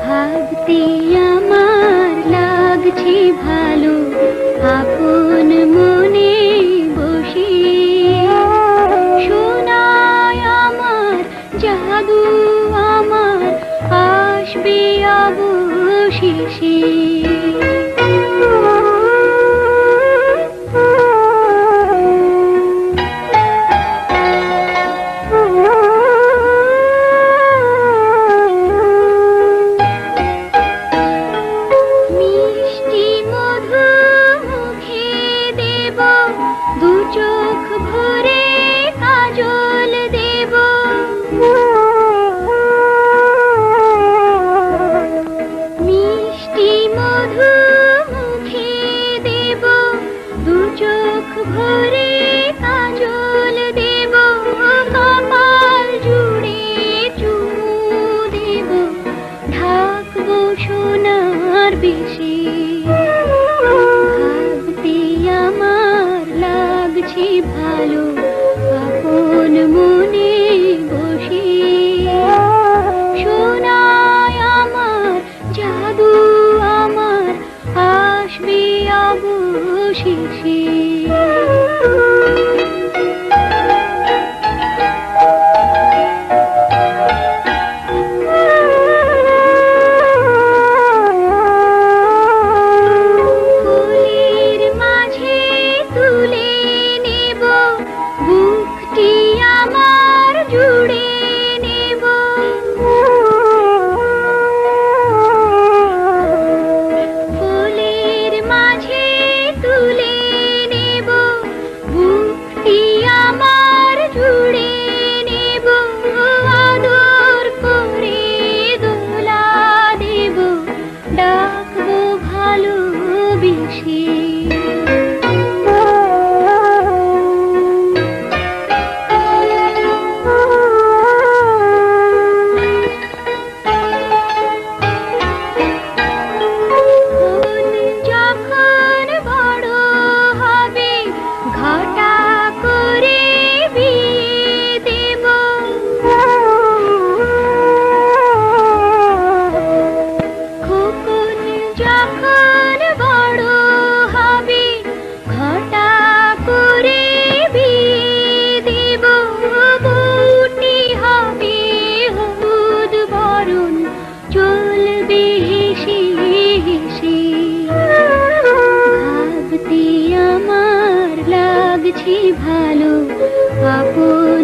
ভাবতে আমার লাগছে ভালো আপন মনে আসবে অবশেষে। দু চোখ ভরে। মুখ ভরে অবশেষে। যখন বড় হবে ঘটা করে দেব বউটি হবে হলুদ বরণ আমার লাগছে ভালো আপন